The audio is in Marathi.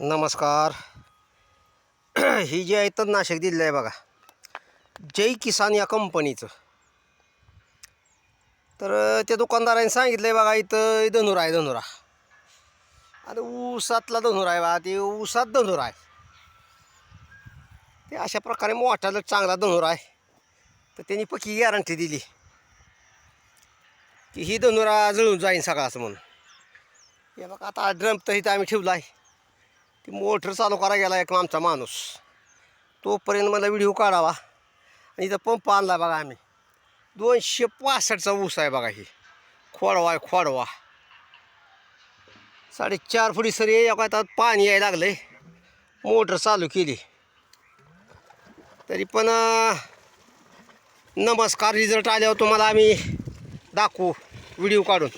नमस्कार. ही जी आहे तणनाशक दिलेलं आहे बघा. जय किसान या कंपनीचं. तर त्या दुकानदाराने सांगितलं आहे बघा इथं धनुरा आहे धनुरा. आणि ऊसातला धनुरा आहे बघा ते ऊसात धनुरा आहे. ते अशा प्रकारे मोठाला चांगला धनुरा आहे. तर त्यांनी पक्की गॅरंटी दिली. की ही धनुरा जळून जाईन सगळाच म्हणून. हे बघा आता ड्रम तर इथं आम्ही ठेवला आहे. ती मोटर चालू करा गेला एक आमचा माणूस. तोपर्यंत मला व्हिडिओ काढावा. आणि इथं पंप आणला बघा आम्ही. दोनशे पासष्टचा ऊस आहे बघा ही. खोडवा आहे खोडवा. साडेचार फुटी सरी एका पाणी यायला लागलं आहे मोटर चालू केली. तरी पण नमस्कार रिझल्ट आल्यावर तुम्हाला आम्ही दाखवू. व्हिडिओ काढून.